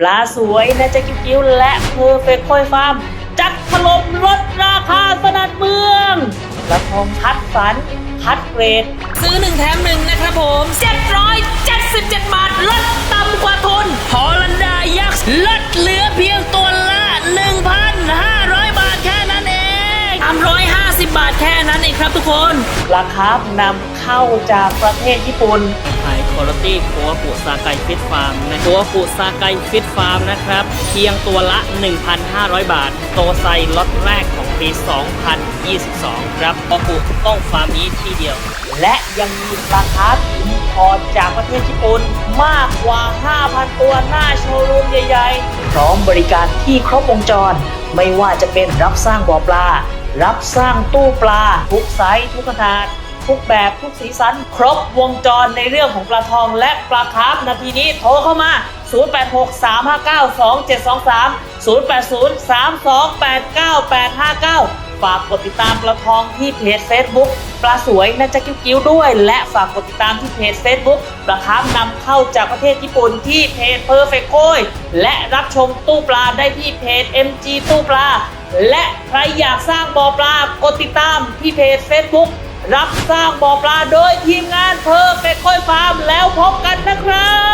ปลาสวยนะจ๊ะกิ้วๆและเพอร์เฟคคอยฟาร์ม จัดถล่มลดราคาสนัดเมืองกระทงคัดสรรคัดเกรด ซื้อหนึ่งแถมหนึ่งนะครับผม777บ 350 บาทแค่นั้นเองครับทุกคนราคานำเข้าจากประเทศญี่ปุ่นไฮคุณภาพกัวปูซาไกฟิตฟาร์มนะกัวปูซาไกฟิตฟาร์มนะครับเพียงตัวละ 1,500 บาท โตไซล็อตแรกของปี 2022 ครับกัวปูต้องฟาร์มนี้ที่เดียว และยังมีราคาอินพอร์ตจากประเทศญี่ปุ่นมากกว่า 5,000 ตัวหน้าโชว์รูมใหญ่ๆ พร้อมบริการที่ครบวงจร ไม่ว่าจะเป็นรับสร้างบ่อปลา รับสร้างตู้ปลา ทุกไซส์ทุกขนาด ทุกแบบทุกสีสัน ครบวงจรในเรื่องของปลาทองและปลาคาร์ฟนาทีนี้โทรเข้ามา 0863592723 0803289859 ฝากกดติดตามปลาทองที่เพจ Facebook ปลาสวยนะจ๊ะกิ้วๆด้วย และฝากกดติดตามที่เพจ Facebook ปลาคาร์ฟนำเข้าจากประเทศญี่ปุ่นที่เพจ Perfect k o i และรับชมตู้ปลาได้ที่เพจ MG ตู้ปลา และใครอยากสร้างบ่อปลากดติดตามที่เพจ Facebook รับสร้างบ่อปลาโดยทีมงานเพอร์เฟคคอยฟาร์มแล้วพบกันนะครับ